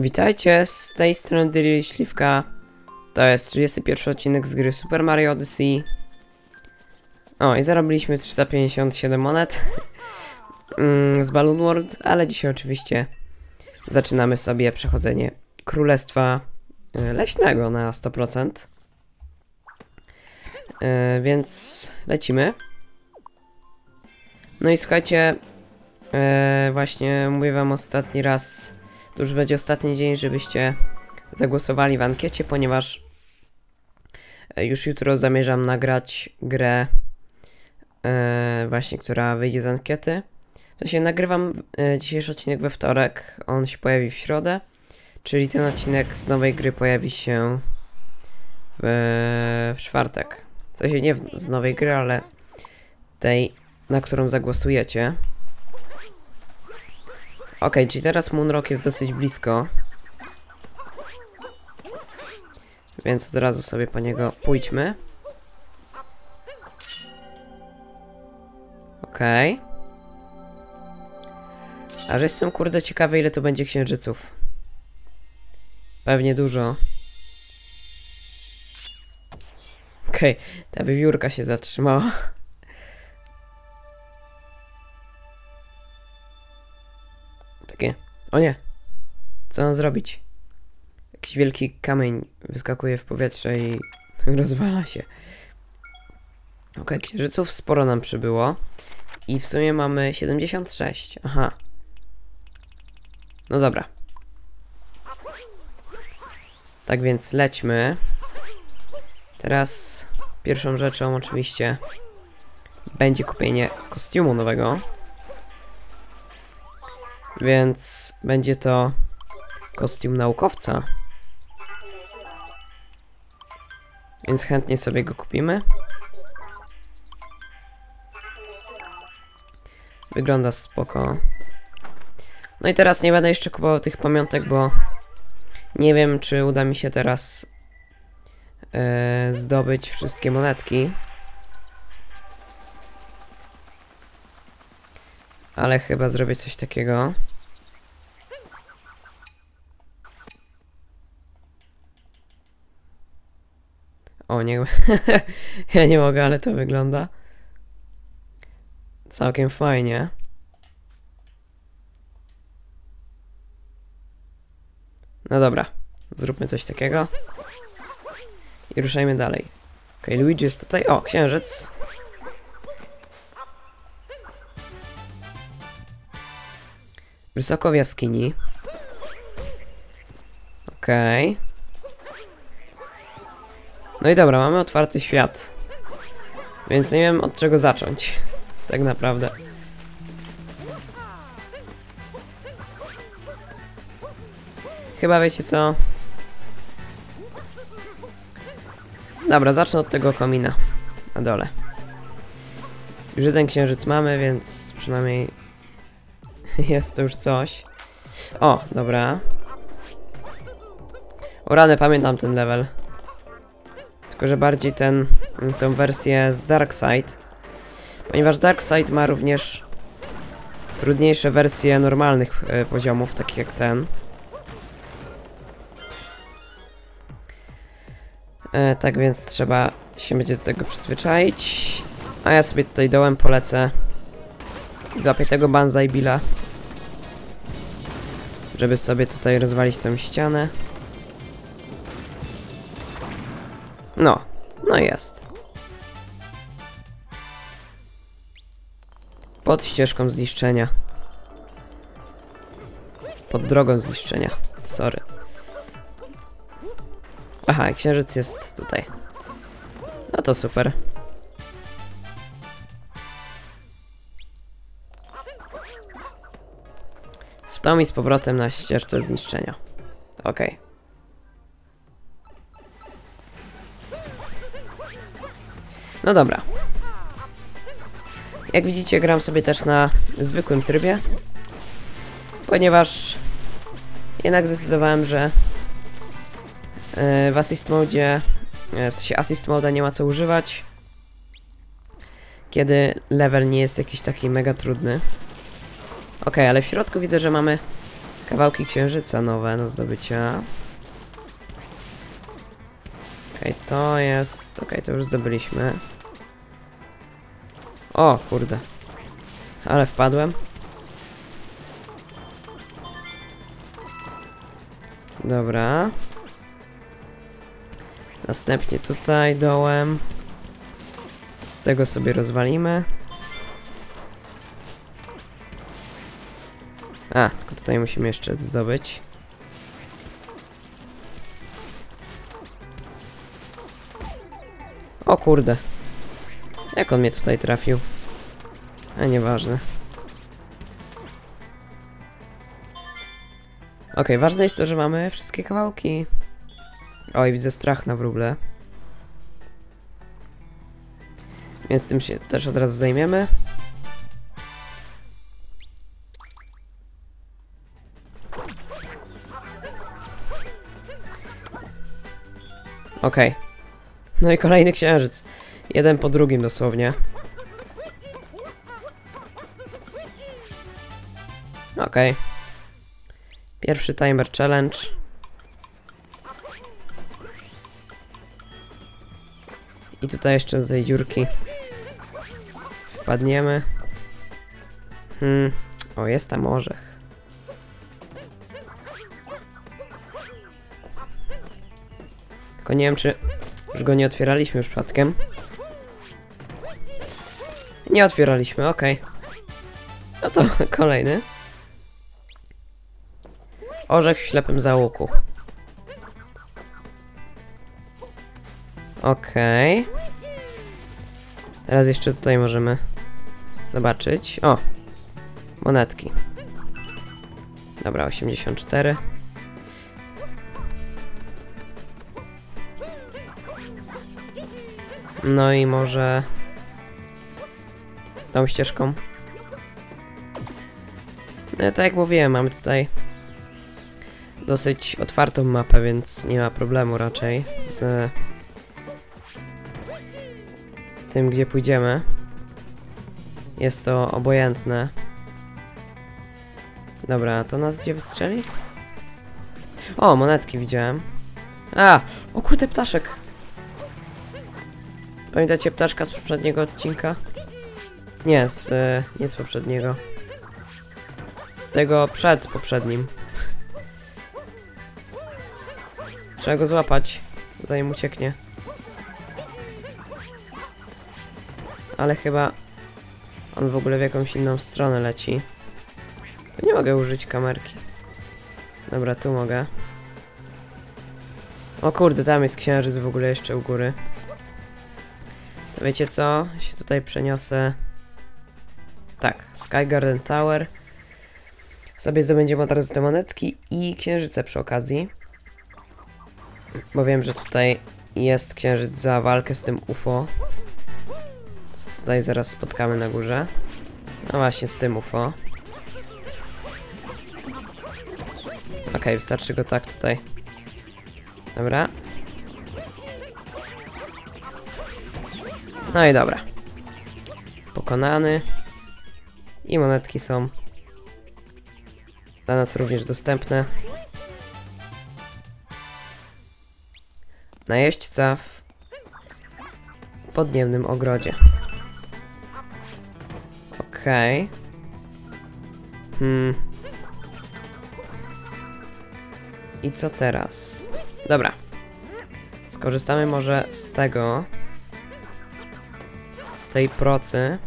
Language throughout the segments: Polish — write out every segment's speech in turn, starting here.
Witajcie, z tej strony Dyry Śliwka. To jest 31 odcinek z gry Super Mario Odyssey. O, i zarobiliśmy 357 monet mm, z Balloon World, ale dzisiaj oczywiście zaczynamy sobie przechodzenie Królestwa y, Leśnego na 100%. Y, więc lecimy. No i słuchajcie, y, właśnie mówię wam ostatni raz to już będzie ostatni dzień, żebyście zagłosowali w ankiecie, ponieważ e, już jutro zamierzam nagrać grę, e, właśnie, która wyjdzie z ankiety. W sensie nagrywam e, dzisiejszy odcinek we wtorek, on się pojawi w środę, czyli ten odcinek z nowej gry pojawi się w, w czwartek. W sensie nie w, z nowej gry, ale tej, na którą zagłosujecie. Okej, czyli teraz Moonrock jest dosyć blisko. Więc od razu sobie po niego pójdźmy. Okej. A że jestem kurde ciekawy ile tu będzie księżyców. Pewnie dużo. Okej, ta wywiórka się zatrzymała. O nie, co mam zrobić? Jakiś wielki kamień wyskakuje w powietrze i rozwala się. Okej, księżyców sporo nam przybyło. I w sumie mamy 76. Aha. No dobra. Tak więc lećmy. Teraz pierwszą rzeczą oczywiście będzie kupienie kostiumu nowego. Więc będzie to kostium naukowca. Więc chętnie sobie go kupimy. Wygląda spoko. No i teraz nie będę jeszcze kupował tych pamiątek, bo nie wiem, czy uda mi się teraz e, zdobyć wszystkie monetki. Ale chyba zrobię coś takiego. O, nie. ja nie mogę, ale to wygląda. Całkiem fajnie. No dobra, zróbmy coś takiego. I ruszajmy dalej. Okej, okay, Luigi jest tutaj. O, księżyc. Wysoko w jaskini. Okej. Okay. No i dobra, mamy otwarty świat. Więc nie wiem od czego zacząć. Tak naprawdę. Chyba wiecie co? Dobra, zacznę od tego komina. Na dole. Już jeden księżyc mamy, więc przynajmniej jest to już coś. O, dobra. O rany, pamiętam ten level. Tylko, że bardziej ten, tą wersję z Darkside. Ponieważ Darkside ma również trudniejsze wersje normalnych e, poziomów, takich jak ten. E, tak więc trzeba się będzie do tego przyzwyczaić. A ja sobie tutaj dołem polecę. Złapię tego Banzai Billa. Żeby sobie tutaj rozwalić tą ścianę. No, no jest. Pod ścieżką zniszczenia. Pod drogą zniszczenia. Sorry. Aha, księżyc jest tutaj. No to super. Tom i z powrotem na ścieżce zniszczenia. Okej. Okay. No dobra. Jak widzicie, gram sobie też na zwykłym trybie. Ponieważ jednak zdecydowałem, że w assist mode, w sensie assist mode nie ma co używać. Kiedy level nie jest jakiś taki mega trudny. Ok, ale w środku widzę, że mamy Kawałki księżyca nowe do zdobycia. Okej, to jest... Okej, to już zdobyliśmy. O, kurde. Ale wpadłem. Dobra. Następnie tutaj dołem. Tego sobie rozwalimy. A, tylko tutaj musimy jeszcze zdobyć. O kurde. Jak on mnie tutaj trafił? A nieważne. Okej, ważne jest to, że mamy wszystkie kawałki. Oj, widzę strach na wróble. Więc tym się też od razu zajmiemy. Okej. No i kolejny księżyc. Jeden po drugim dosłownie. Okej. Pierwszy timer challenge. I tutaj jeszcze do tej dziurki wpadniemy. Hmm. O, jest tam orzech. Tylko nie wiem, czy już go nie otwieraliśmy przypadkiem. Nie otwieraliśmy, okej. No to kolejny. Orzech w ślepym załuku. Okej. Teraz jeszcze tutaj możemy zobaczyć. O! Monetki. Dobra, 84. No i może tą ścieżką. No tak jak mówiłem, mamy tutaj dosyć otwartą mapę, więc nie ma problemu raczej z tym, gdzie pójdziemy. Jest to obojętne. Dobra, to nas gdzie wystrzeli? O, monetki widziałem. A! O kurde, ptaszek! Pamiętacie ptaszka z poprzedniego odcinka? Nie, z, e, nie z poprzedniego. Z tego przed poprzednim. Trzeba go złapać, zanim ucieknie. Ale chyba on w ogóle w jakąś inną stronę leci. To nie mogę użyć kamerki. Dobra, tu mogę. O kurde, tam jest księżyc w ogóle jeszcze u góry. Wiecie co? Się tutaj przeniosę. Tak, Sky Garden Tower. Sobie zdobędziemy od te monetki i księżyce przy okazji. Bo wiem, że tutaj jest księżyc za walkę z tym UFO. Co tutaj zaraz spotkamy na górze. No właśnie, z tym UFO. Okej, wystarczy go tak tutaj. Dobra. No i dobra. Pokonany. I monetki są dla nas również dostępne. Najeźdźca w podniebnym ogrodzie. Okej. Hmm. I co teraz? Dobra. Skorzystamy może z tego. Z tej procy.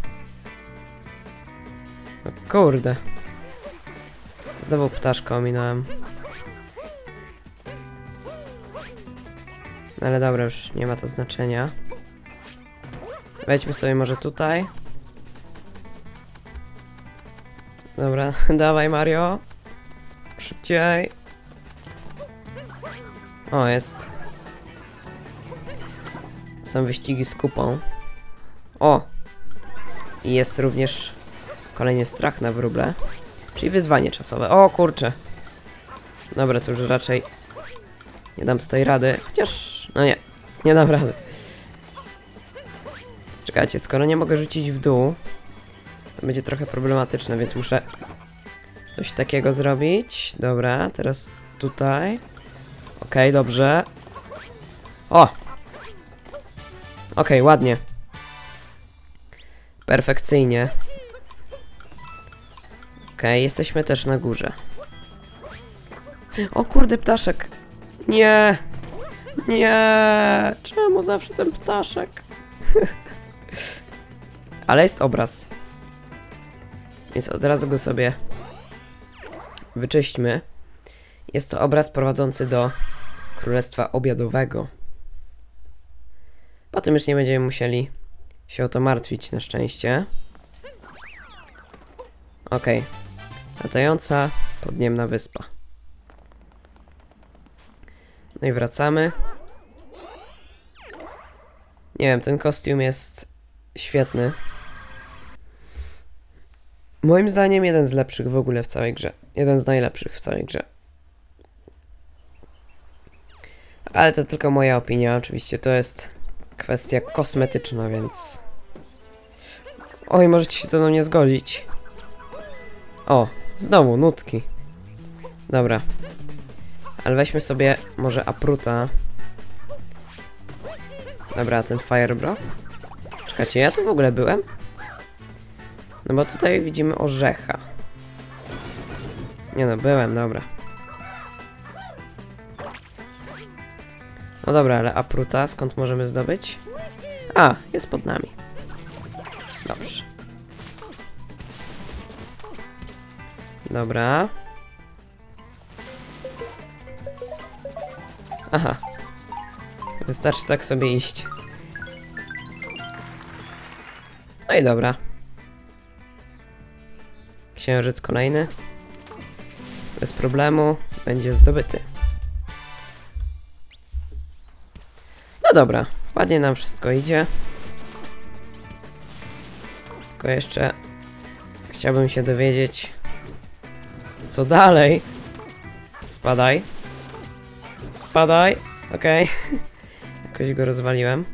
No kurde. Znowu ptaszka ominąłem. No ale dobra, już nie ma to znaczenia. Wejdźmy sobie może tutaj. Dobra, dawaj Mario. Szybciej. O, jest. Są wyścigi z kupą. O! I jest również kolejny strach na wróble. Czyli wyzwanie czasowe. O kurczę. Dobra, to już raczej nie dam tutaj rady. Chociaż, no nie, nie dam rady. Czekajcie, skoro nie mogę rzucić w dół, to będzie trochę problematyczne, więc muszę Coś takiego zrobić. Dobra, teraz tutaj. Okej, dobrze. O! Okej, ładnie. Perfekcyjnie. Okej, jesteśmy też na górze. O kurde, ptaszek. Nie. Nie. Czemu zawsze ten ptaszek? Ale jest obraz. Więc od razu go sobie wyczyśćmy. Jest to obraz prowadzący do Królestwa Obiadowego. Potem już nie będziemy musieli się o to martwić, na szczęście. Okej. Latająca podniemna wyspa. No i wracamy. Nie wiem, ten kostium jest świetny. Moim zdaniem jeden z lepszych w ogóle w całej grze. Jeden z najlepszych w całej grze. Ale to tylko moja opinia, oczywiście to jest kwestia kosmetyczna, więc... Oj, możecie się ze mną nie zgodzić. O, znowu nutki. Dobra. Ale weźmy sobie może Apruta. Dobra, ten Firebro. Czekajcie, ja tu w ogóle byłem? No bo tutaj widzimy orzecha. Nie no, byłem, dobra. No dobra, ale Apruta skąd możemy zdobyć? A, jest pod nami. Dobrze. Dobra. Aha. Wystarczy tak sobie iść. No i dobra. Księżyc kolejny. Bez problemu będzie zdobyty. No dobra, ładnie nam wszystko idzie. Tylko jeszcze chciałbym się dowiedzieć, co dalej. Spadaj. Spadaj. Okej. Jakoś go rozwaliłem.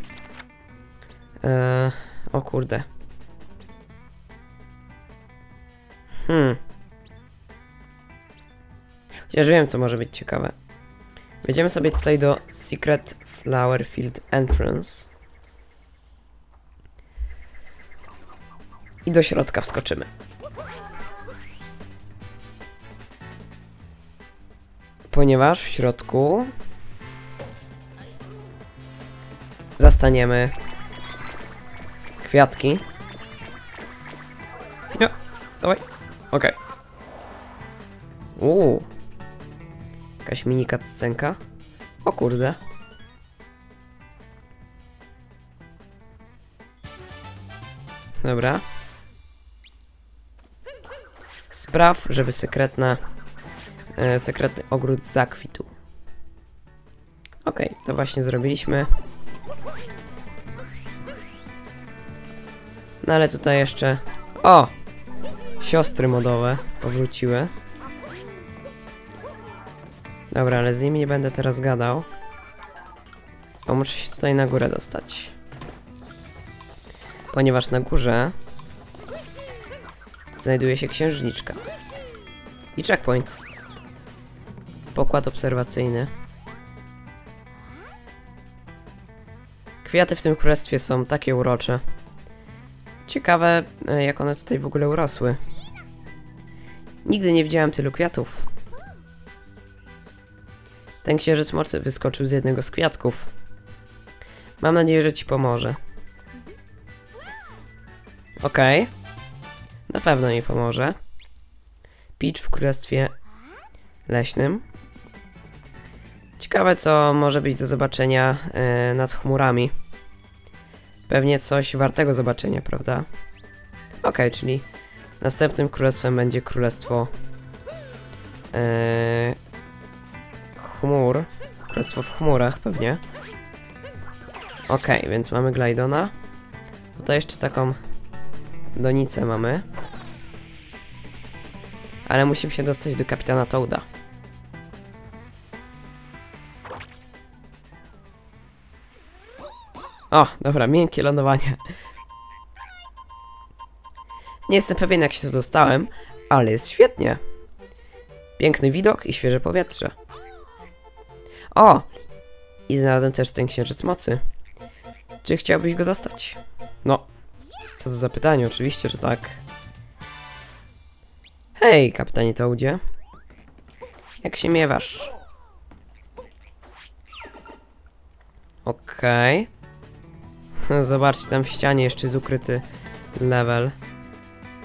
Eee, o kurde. Hmm. Chociaż wiem, co może być ciekawe. Wejdziemy sobie tutaj do Secret Flower Field Entrance. I do środka wskoczymy. Ponieważ w środku zastaniemy kwiatki. Nie, dawaj. Okej. Uuu. Jakaś mini cutscenka. O kurde. Dobra. Spraw, żeby sekretna e, sekretny ogród zakwitł. Okej, to właśnie zrobiliśmy. No ale tutaj jeszcze... O! Siostry modowe powróciły. Dobra, ale z nimi nie będę teraz gadał. Bo muszę się tutaj na górę dostać. Ponieważ na górze znajduje się księżniczka. I checkpoint. Pokład obserwacyjny. Kwiaty w tym królestwie są takie urocze. Ciekawe, e, jak one tutaj w ogóle urosły. Nigdy nie widziałem tylu kwiatów. Ten księżyc mocy wyskoczył z jednego z kwiatków. Mam nadzieję, że ci pomoże. Okej. Na pewno mi pomoże. Peach w królestwie leśnym. Ciekawe, co może być do zobaczenia e, nad chmurami. Pewnie coś wartego zobaczenia, prawda? Okej, czyli następnym królestwem będzie królestwo e, chmur. Królestwo w chmurach pewnie. Okej, więc mamy Glidona. Tutaj jeszcze taką donicę mamy. Ale musimy się dostać do kapitana Toada. O, dobra, miękkie lądowanie. Nie jestem pewien jak się tu dostałem, ale jest świetnie. Piękny widok i świeże powietrze. O! I znalazłem też ten księżyc mocy. Czy chciałbyś go dostać? No. Co za zapytanie, oczywiście, że tak. Hej, kapitanie Toadzie. Jak się miewasz? Okej. Zobaczcie, tam w ścianie jeszcze jest ukryty level.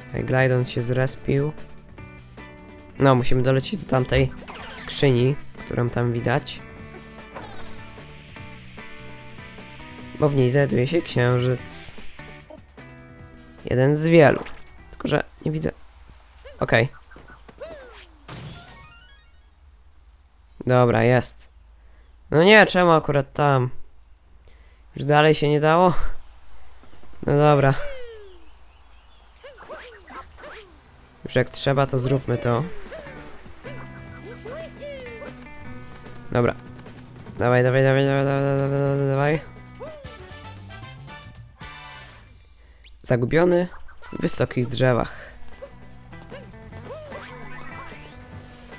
Tutaj Glidon się zrespił. No, musimy dolecieć do tamtej skrzyni, którą tam widać. Bo w niej znajduje się księżyc. Jeden z wielu. Tylko, że nie widzę. Okej. Dobra, jest. No nie, czemu akurat tam? Już dalej się nie dało? No dobra. Już jak trzeba, to zróbmy to. Dobra. Dawaj, dawaj, dawaj, dawaj, dawaj, dawaj. Zagubiony w wysokich drzewach.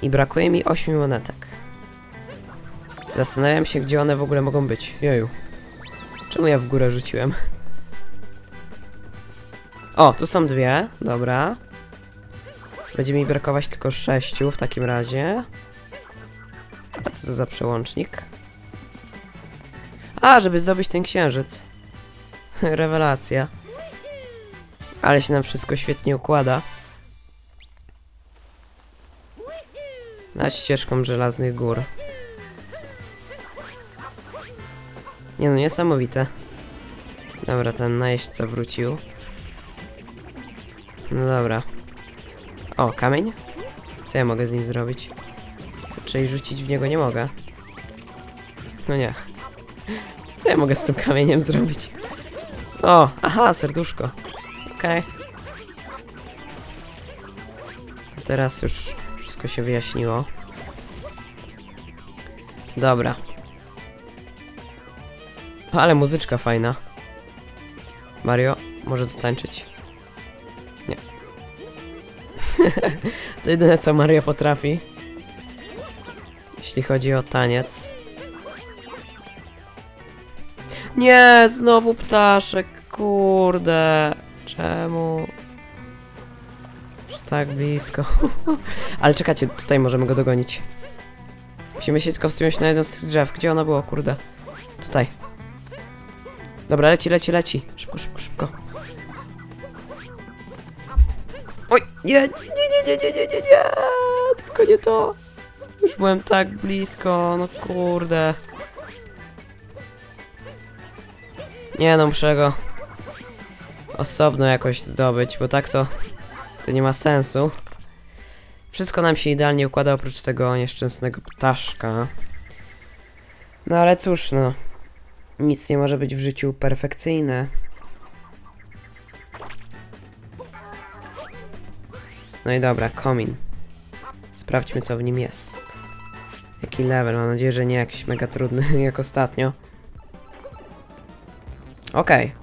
I brakuje mi 8 monetek. Zastanawiam się, gdzie one w ogóle mogą być. Joju. Czemu ja w górę rzuciłem? O, tu są dwie. Dobra. Będzie mi brakować tylko sześciu w takim razie. A co to za przełącznik? A, żeby zdobyć ten księżyc. Rewelacja. Ale się nam wszystko świetnie układa. Na ścieżką żelaznych gór. Nie no, niesamowite. Dobra, ten najeźdźca wrócił. No dobra. O, kamień? Co ja mogę z nim zrobić? Czyli rzucić w niego nie mogę. No nie. Co ja mogę z tym kamieniem zrobić? O, aha, serduszko. Okej. To teraz już wszystko się wyjaśniło. Dobra. Ale muzyczka fajna. Mario, może zatańczyć? Nie. to jedyne co Mario potrafi. Jeśli chodzi o taniec. Nie, znowu ptaszek, kurde. Czemu? Już tak blisko. Ale czekajcie, tutaj możemy go dogonić. Musimy się tylko wspiąć na jedno z tych drzew. Gdzie ono było, kurde? Tutaj. Dobra, leci, leci, leci. Szybko, szybko, szybko. Oj, nie, nie, nie, nie, nie, nie, nie, nie, tylko nie to. Już byłem tak blisko, no kurde. Nie no, muszę go osobno jakoś zdobyć, bo tak to, to nie ma sensu. Wszystko nam się idealnie układa oprócz tego nieszczęsnego ptaszka. No ale cóż, no. Nic nie może być w życiu perfekcyjne. No i dobra, komin. Sprawdźmy, co w nim jest. Jaki level? Mam nadzieję, że nie jakiś mega trudny jak ostatnio. Okej.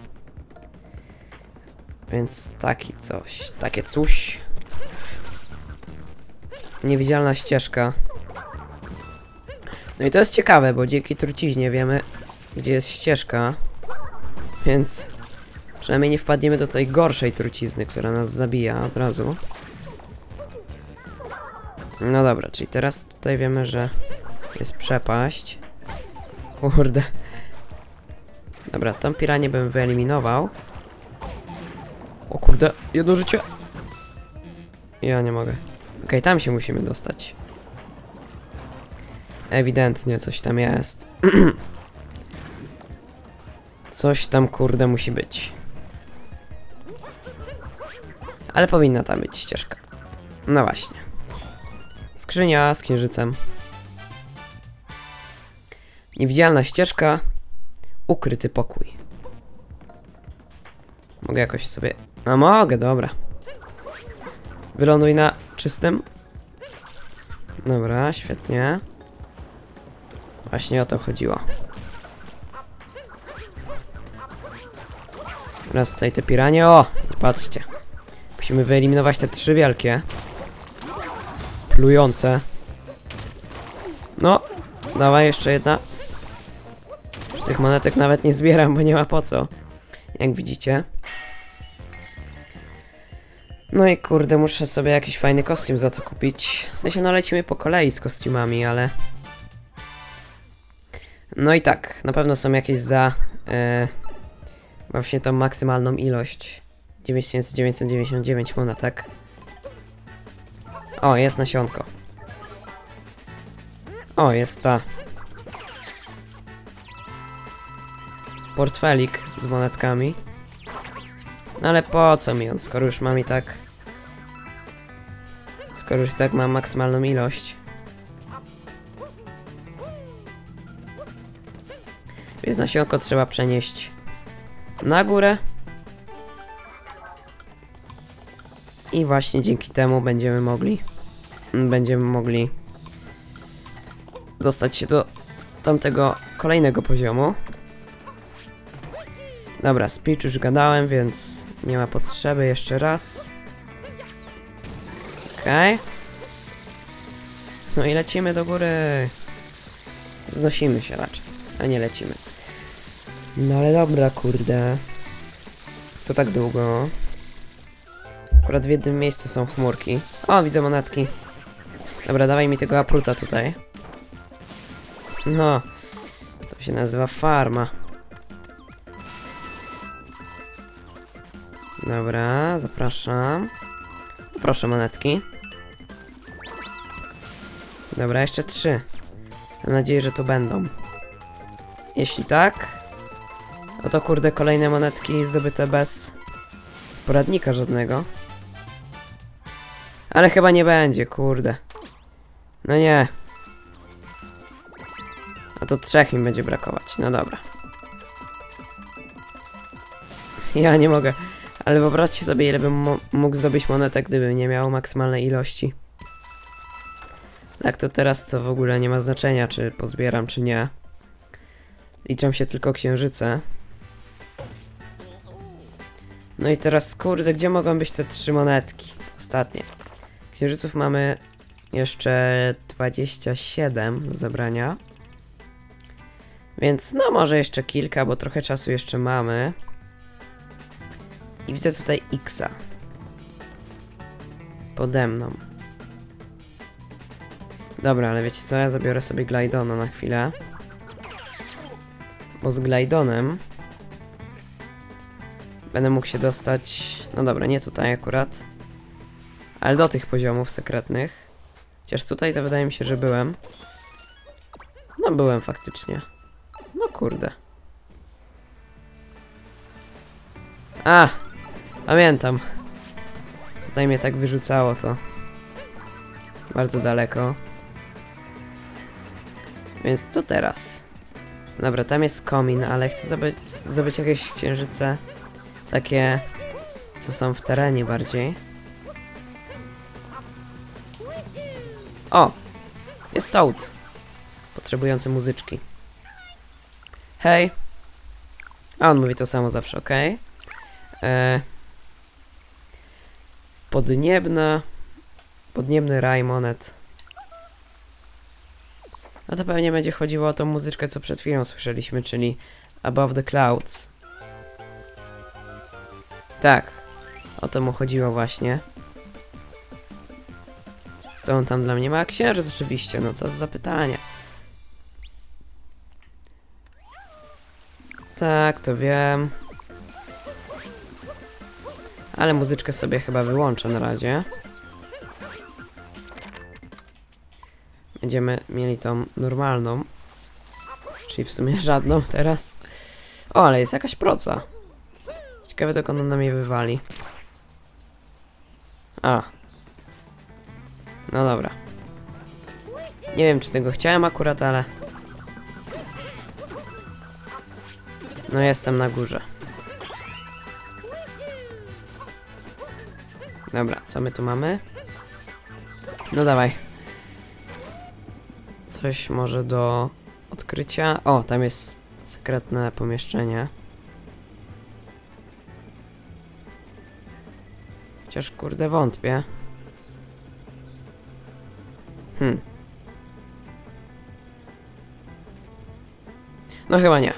Więc taki coś, takie coś. Niewidzialna ścieżka. No i to jest ciekawe, bo dzięki truciźnie wiemy, gdzie jest ścieżka. Więc przynajmniej nie wpadniemy do tej gorszej trucizny, która nas zabija od razu. No dobra, czyli teraz tutaj wiemy, że jest przepaść. Kurde. Dobra, tą piranię bym wyeliminował. Kurde, jedno życie. Ja nie mogę. Okej, tam się musimy dostać. Ewidentnie coś tam jest. coś tam kurde musi być. Ale powinna tam być ścieżka. No właśnie. Skrzynia z księżycem. Niewidzialna ścieżka. Ukryty pokój. Mogę jakoś sobie... A mogę, dobra. Wyląduj na czystym. Dobra, świetnie. Właśnie o to chodziło. Teraz tutaj te piranie. O! Patrzcie. Musimy wyeliminować te trzy wielkie. plujące. No, dawaj jeszcze jedna. Już tych monetek nawet nie zbieram, bo nie ma po co. Jak widzicie. No i kurde, muszę sobie jakiś fajny kostium za to kupić. W sensie, no lecimy po kolei z kostiumami, ale... No i tak, na pewno są jakieś za... E, właśnie tą maksymalną ilość. 9999 monetek. O, jest nasionko. O, jest ta. Portfelik z monetkami. No ale po co mi on, skoro już mam i tak... Skoro już i tak mam maksymalną ilość. Więc nasionko trzeba przenieść na górę. I właśnie dzięki temu będziemy mogli będziemy mogli dostać się do tamtego kolejnego poziomu. Dobra, speech już gadałem, więc nie ma potrzeby jeszcze raz. Okej. No i lecimy do góry. Znosimy się raczej, a nie lecimy. No ale dobra, kurde. Co tak długo? Akurat w jednym miejscu są chmurki. O, widzę monetki. Dobra, dawaj mi tego apruta tutaj. No, to się nazywa farma. Dobra, zapraszam. Proszę monetki. Dobra, jeszcze trzy. Mam nadzieję, że to będą. Jeśli tak, no to kurde kolejne monetki zdobyte bez poradnika żadnego. Ale chyba nie będzie, kurde. No nie. A to trzech mi będzie brakować. No dobra. Ja nie mogę. Ale wyobraźcie sobie, ile bym mógł zdobyć monetek, gdybym nie miał maksymalnej ilości. Tak to teraz to w ogóle nie ma znaczenia, czy pozbieram, czy nie. Liczą się tylko księżyce. No i teraz, kurde, gdzie mogą być te trzy monetki? Ostatnie. Księżyców mamy jeszcze 27 do zebrania. Więc no może jeszcze kilka, bo trochę czasu jeszcze mamy. I widzę tutaj Xa. Pode mną. Dobra, ale wiecie co? Ja zabiorę sobie Glidona na chwilę. Bo z Glidonem będę mógł się dostać. No dobra, nie tutaj akurat. Ale do tych poziomów sekretnych. Chociaż tutaj to wydaje mi się, że byłem. No byłem faktycznie. No kurde. A! Pamiętam. Tutaj mnie tak wyrzucało to. Bardzo daleko. Więc co teraz? Dobra, tam jest komin, ale chcę zdobyć, jakieś księżyce. Takie, co są w terenie bardziej. O! Jest Toad. Potrzebujący muzyczki. Hej. A on mówi to samo zawsze, ok? E... Podniebna... Podniebny raj monet. No to pewnie będzie chodziło o tą muzyczkę, co przed chwilą słyszeliśmy, czyli Above the Clouds. Tak. O to mu chodziło właśnie. Co on tam dla mnie ma? Księżyc oczywiście, no co za zapytanie. Tak, to wiem. Ale muzyczkę sobie chyba wyłączę na razie. Będziemy mieli tą normalną. Czyli w sumie żadną teraz. O, ale jest jakaś proca. Ciekawe dokąd ona mnie wywali. A. No dobra. Nie wiem, czy tego chciałem akurat, ale... No jestem na górze. Dobra, co my tu mamy? No dawaj. Coś może do odkrycia. O, tam jest sekretne pomieszczenie. Chociaż kurde wątpię. Hmm. No chyba nie.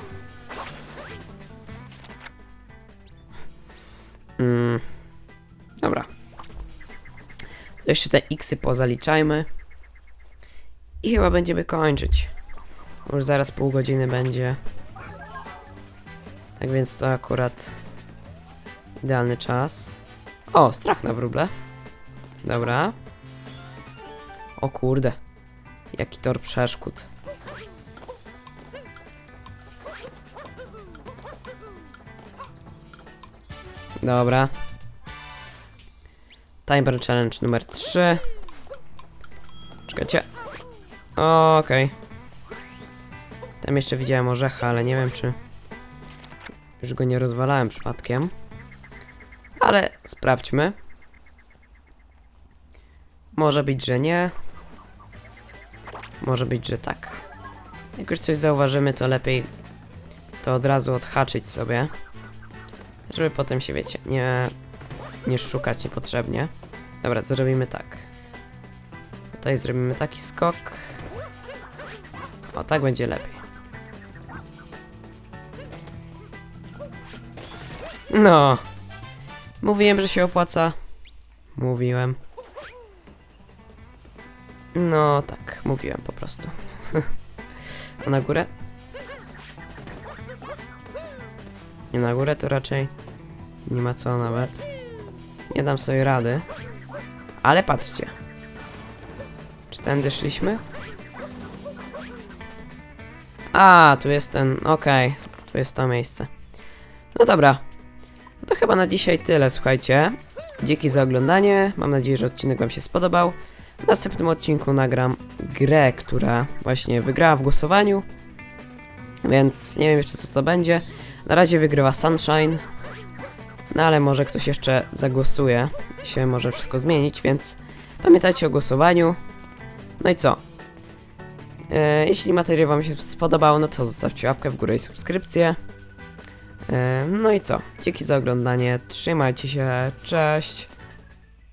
Mm. Dobra. To jeszcze te xy pozaliczajmy. I chyba będziemy kończyć. Już zaraz pół godziny będzie. Tak więc to akurat idealny czas. O, strach na wróble. Dobra. O kurde. Jaki tor przeszkód. Dobra. Timer challenge numer 3. Czekajcie. Okej. Tam jeszcze widziałem orzecha, ale nie wiem czy... Już go nie rozwalałem przypadkiem. Ale sprawdźmy. Może być, że nie. Może być, że tak. Jak już coś zauważymy, to lepiej to od razu odhaczyć sobie. Żeby potem się, wiecie, nie, nie szukać niepotrzebnie. Dobra, zrobimy tak. Tutaj zrobimy taki skok. O, tak będzie lepiej. No. Mówiłem, że się opłaca. Mówiłem. No tak, mówiłem po prostu. A na górę? Nie na górę to raczej nie ma co nawet. Nie dam sobie rady. Ale patrzcie. Czy tędy szliśmy? A, tu jest ten, okej. Tu jest to miejsce. No dobra. No to chyba na dzisiaj tyle, słuchajcie. Dzięki za oglądanie. Mam nadzieję, że odcinek Wam się spodobał. W następnym odcinku nagram grę, która właśnie wygrała w głosowaniu. Więc nie wiem jeszcze co to będzie. Na razie wygrywa Sunshine. No ale może ktoś jeszcze zagłosuje. Się może wszystko zmienić, więc pamiętajcie o głosowaniu. No i co? E, jeśli materiał Wam się spodobał, no to zostawcie łapkę w górę i subskrypcję. E, no i co? Dzięki za oglądanie. Trzymajcie się. Cześć.